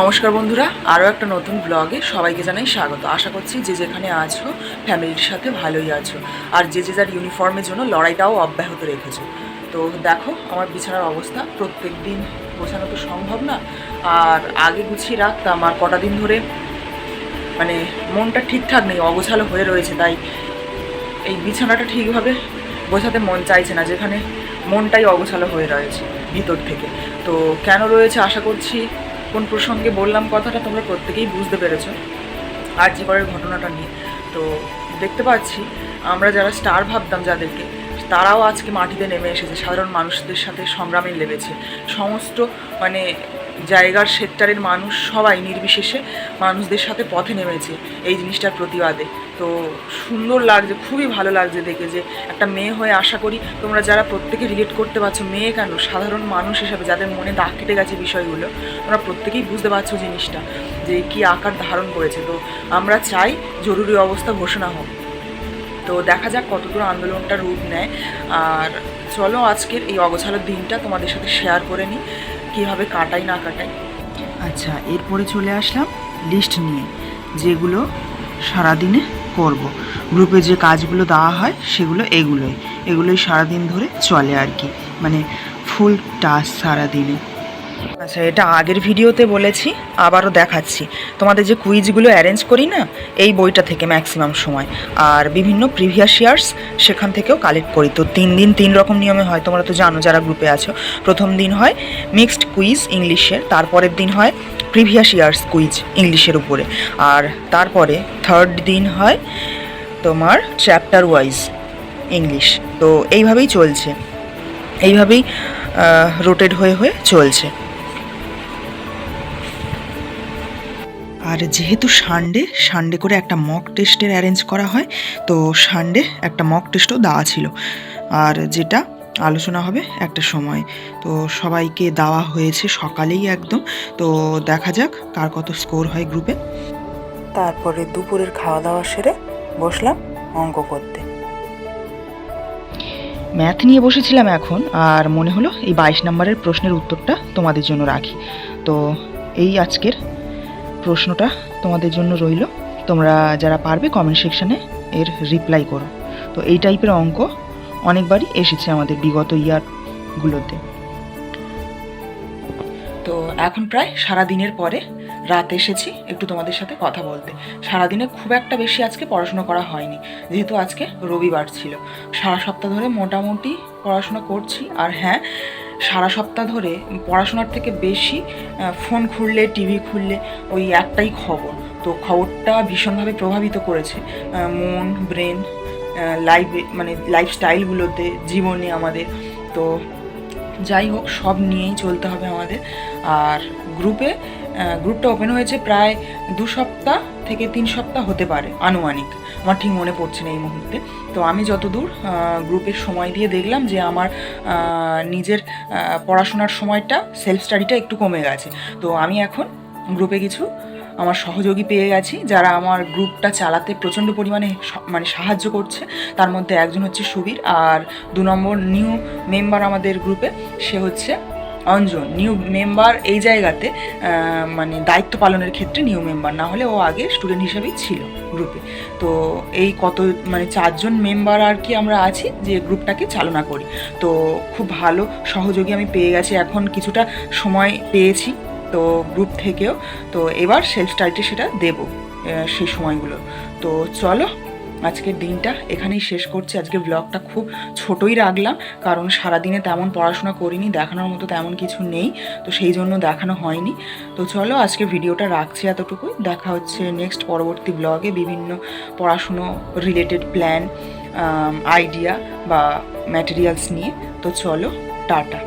নমস্কার বন্ধুরা, আরও একটা নতুন ব্লগে সবাইকে জানাই স্বাগত। আশা করছি যে যেখানে আছো ফ্যামিলির সাথে ভালোই আছো। আর যে যে যার ইউনিফর্মের জন্য লড়াইটাও অব্যাহত রেখেছো। তো দেখো, আমার বিছানার অবস্থা প্রত্যেক দিন গোছানো তো সম্ভব না। আর আগে গুছিয়ে রাখতাম, আর কটা দিন ধরে মানে মনটা ঠিকঠাক নেই, অগোছালো হয়ে রয়েছে। তাই এই বিছানাটা ঠিকভাবে বোঝাতে মন চাইছে না, যেখানে মনটাই অগোছালো হয়ে রয়েছে ভিতর থেকে। তো কেন রয়েছে আশা করছি কোন প্রসঙ্গে বললাম কথাটা, তোমরা প্রত্যেকেই বুঝতে পেরেছ। আর জীবনের ঘটনাটা নিয়ে। তো দেখতে পাচ্ছি, আমরা যারা স্টার ভাবতাম যাদেরকে তারাও আজকে মাটিতে নেমে এসেছে। সাধারণ মানুষদের সাথে সংগ্রামে লেগেছে। সমস্ত মানে জায়গার, সেক্টরের মানুষ সবাই নির্বিশেষে মানুষদের সাথে পথে নেমেছে এই জিনিসটার প্রতিবাদে। তো সুন্দর লাগছে, খুবই ভালো লাগছে দেখে যে একটা মেয়ে হয়ে আশা করি তোমরা যারা প্রত্যেকে রিলেট করতে পারছ, মেয়ে কেন? সাধারণ মানুষ হিসাবে যাদের মনে দাগ কেটে গেছে বিষয়গুলো, তোমরা প্রত্যেকেই বুঝতে পারছ জিনিসটা যে কি আকার ধারণ করেছে। তো আমরা চাই জরুরি অবস্থা ঘোষণা হোক। তো দেখা যাক কতদূর আন্দোলনটা রূপ নেয়। আর চলো আজকের এই অগোছালো দিনটা তোমাদের সাথে শেয়ার করে নিই, কীভাবে কাটাই না কাটাই। আচ্ছা এরপরে চলে আসলাম লিস্ট নিয়ে, যেগুলো সারাদিনে করব। গ্রুপে যে কাজগুলো দেওয়া হয়, সেগুলো এগুলোই। এগুলোই সারাদিন ধরে চলে আর কি। মানে ফুল টাস্ক সারাদিনে। আচ্ছা এটা আগের ভিডিওতে বলেছি, আবারও দেখাচ্ছি। তোমাদের যে কুইজগুলো অ্যারেঞ্জ করি না, এই বইটা থেকে ম্যাক্সিমাম সময়। আর বিভিন্ন প্রিভিয়াস ইয়ার্স সেখান থেকেও কালেক্ট করি। তো তিন দিন তিন রকম নিয়মে হয়, তোমরা তো জানো যারা গ্রুপে আছো। প্রথম দিন হয় মিক্সড কুইজ ইংলিশের তারপরের দিন হয় প্রিভিয়াস ইয়ার্স কুইজ ইংলিশের উপরে। আর তারপরে থার্ড দিন হয় তোমার চ্যাপ্টার ওয়াইজ ইংলিশ তো এইভাবেই চলছে। এইভাবেই রোটেট হয়ে হয়ে চলছে। আর যেহেতু সানডে সানডে করে একটা মক টেস্টের অ্যারেঞ্জ করা হয় তো সানডে একটা মক টেস্টও দেওয়া ছিল। আর যেটা আলোচনা হবে একটা সময়। তো সবাইকে দেওয়া হয়েছে সকালেই একদম। তো দেখা যাক কার কত স্কোর হয় গ্রুপে তারপরে দুপুরের খাওয়া দাওয়া সেরে বসলাম অঙ্ক করতে। ম্যাথ নিয়ে বসেছিলাম এখন আর মনে হলো এই বাইশ নম্বরের প্রশ্নের উত্তরটা তোমাদের জন্য রাখি। তো এই আজকের প্রশ্নটা তোমাদের জন্য রইল। তোমরা যারা পারবে কমেন্ট সেকশানে এর রিপ্লাই করো। তো এই টাইপের অঙ্ক অনেকবারই এসেছে আমাদের বিগত ইয়ারগুলোতে তো এখন প্রায় সারা দিনের পরে রাত এসেছি, একটু তোমাদের সাথে কথা বলতে। সারাদিনে খুব একটা বেশি আজকে পড়াশোনা করা হয়নি, যেহেতু আজকে রবিবার ছিল। সারা সপ্তাহ ধরে মোটামুটি পড়াশোনা করছি, আর হ্যাঁ সারা সপ্তাহ ধরে পড়াশোনার থেকে বেশি ফোন খুললে টিভি খুললে ওই একটাই খবর। তো খবরটা ভীষণভাবে প্রভাবিত করেছে মন ব্রেন লাইফ মানে লাইফস্টাইলগুলোতে জীবনে আমাদের। তো যাই হোক, সব নিয়েই চলতে হবে আমাদের। আর গ্রুপে গ্রুপটা ওপেন হয়েছে প্রায় দু সপ্তাহ। থেকে তিন সপ্তাহ হতে পারে আনুমানিক। আমার ঠিক মনে পড়ছে না এই মুহূর্তে। তো আমি যতদূর গ্রুপের সময় দিয়ে দেখলাম যে আমার নিজের পড়াশোনার সময়টা সেলফ স্টাডিটা একটু কমে গেছে। তো আমি এখন গ্রুপে কিছু আমার সহযোগী পেয়ে গেছি, যারা আমার গ্রুপটা চালাতে প্রচণ্ড পরিমাণে মানে সাহায্য করছে। তার মধ্যে একজন হচ্ছে সুবীর, আর দু নম্বর নিউ মেম্বার আমাদের গ্রুপে, সে হচ্ছে অঞ্জন নিউ মেম্বার এই জায়গাতে মানে দায়িত্ব পালনের ক্ষেত্রে নিউ মেম্বার না হলে ও আগে স্টুডেন্ট হিসেবেই ছিল গ্রুপে তো এই কত মানে চারজন মেম্বার আর কি আমরা আছি যে গ্রুপটাকে চালনা করি। তো খুব ভালো সহযোগী আমি পেয়ে গেছি, এখন কিছুটা সময় পেয়েছি তো গ্রুপ থেকেও। তো এবার সেলফ স্টাডিতে সেটা দেবো সেই সময়গুলো। তো চলো আজকের দিনটা এখানেই শেষ করছি। আজকের ব্লগটা খুব ছোটই রাখলাম, কারণ সারাদিনে তেমন পড়াশোনা করিনি, দেখানোর মতো তেমন কিছু নেই, তো সেই জন্য দেখানো হয়নি। তো চলো আজকে ভিডিওটা রাখছি এতটুকুই। দেখা হচ্ছে নেক্সট পরবর্তী ব্লগে বিভিন্ন পড়াশুনো রিলেটেড প্ল্যান আইডিয়া বা ম্যাটেরিয়ালস নিয়ে। তো চলো, টাটা।